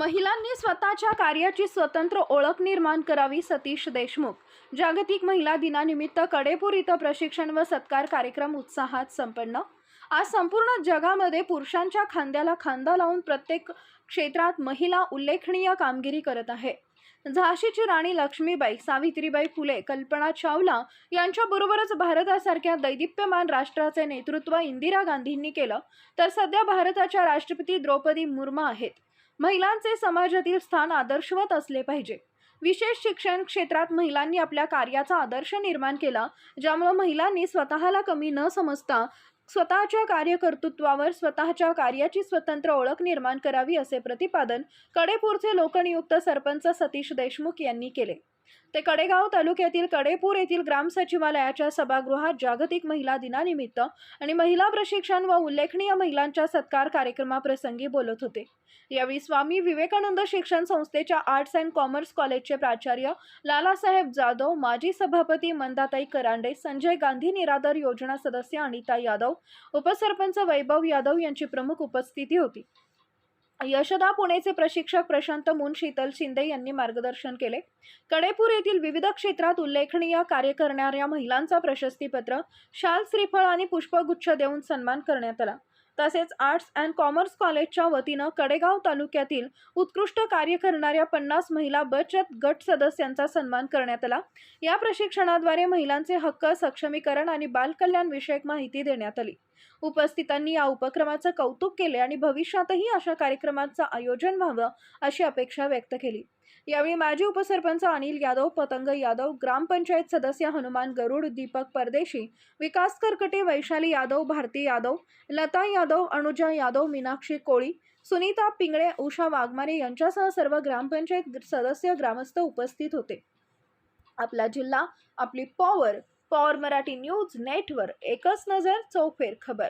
महिलांनी स्वतःच्या कार्याची स्वतंत्र ओळख निर्माण करावी सतीश देशमुख. जागतिक महिला दिनानिमित्त कडेपूर इथं प्रशिक्षण व सत्कार कार्यक्रम उत्साहात संपन्न. आज संपूर्ण जगामध्ये पुरुषांच्या खांद्याला खांदा लावून प्रत्येक क्षेत्रात महिला उल्लेखनीय कामगिरी करत आहे. झाशीची राणी लक्ष्मीबाई सावित्रीबाई फुले कल्पना चावला यांच्याबरोबरच भारतासारख्या दैदिप्यमान राष्ट्राचे नेतृत्व इंदिरा गांधींनी केलं. तर सध्या भारताच्या राष्ट्रपती द्रौपदी मुर्मू आहेत. महिलांचे समाजातील स्थान आदर्शवत असले पाहिजे. विशेष शिक्षण क्षेत्रात महिलांनी आपल्या कार्याचा आदर्श निर्माण केला ज्यामुळे महिलांनी स्वतःला कमी न समजता स्वतःच्या कार्यकर्तृत्वावर स्वतःच्या कार्याची स्वतंत्र ओळख निर्माण करावी असे प्रतिपादन कडेपूरचे लोकनियुक्त सरपंच सतीश देशमुख यांनी केले. ते कडेगाव तालुक्यातील कडेपूर येथील ग्राम सचिवालयाच्या सभागृहात जागतिक महिला दिनानिमित्त आणि महिला प्रशिक्षण व उल्लेखनीय महिलांच्या सत्कार कार्यक्रमाप्रसंगी बोलत होते. यावेळी स्वामी विवेकानंद शिक्षण संस्थेच्या आर्ट्स अँड कॉमर्स कॉलेजचे प्राचार्य लालासाहेब जाधव माजी सभापती मंदाताई करांडे संजय गांधी निराधार योजना सदस्य अनिता यादव उपसरपंच वैभव यादव यांची प्रमुख उपस्थिती होती. यशदा पुणेचे प्रशिक्षक प्रशांत मुन शीतल शिंदे यांनी मार्गदर्शन केले. कडेपूर येथील विविध क्षेत्रात उल्लेखनीय कार्य करणाऱ्या महिलांचा प्रशस्तीपत्र शाल श्रीफळ आणि पुष्पगुच्छ देऊन सन्मान करण्यात आला. तसेच आर्ट्स अँड कॉमर्स कॉलेजच्या वतीनं कडेगाव तालुक्यातील उत्कृष्ट कार्य करणाऱ्या पन्नास महिला बचत गट सदस्यांचा सन्मान करण्यात आला. या प्रशिक्षणाद्वारे महिलांचे हक्क सक्षमीकरण आणि बालकल्याण विषयक माहिती देण्यात आली. उपस्थितांनी या उपक्रमाचं कौतुक केले आणि भविष्यातही अशा कार्यक्रमांचं आयोजन व्हावं अशी अपेक्षा व्यक्त केली. यावेळी माजी उपसरपंच अनिल यादव पतंग यादव ग्रामपंचायत सदस्य हनुमान गरुड दीपक परदेशी विकास करकटे वैशाली यादव भारती यादव लता यादव अनुजा यादव मीनाक्षी कोळी सुनीता पिंगळे उषा वाघमारे यांच्यासह सर्व ग्रामपंचायत सदस्य ग्रामस्थ उपस्थित होते. आपला जिल्हा आपली पॉवर पॉवर मराठी न्यूज नेटवर एकच नजर चौफेर खबर.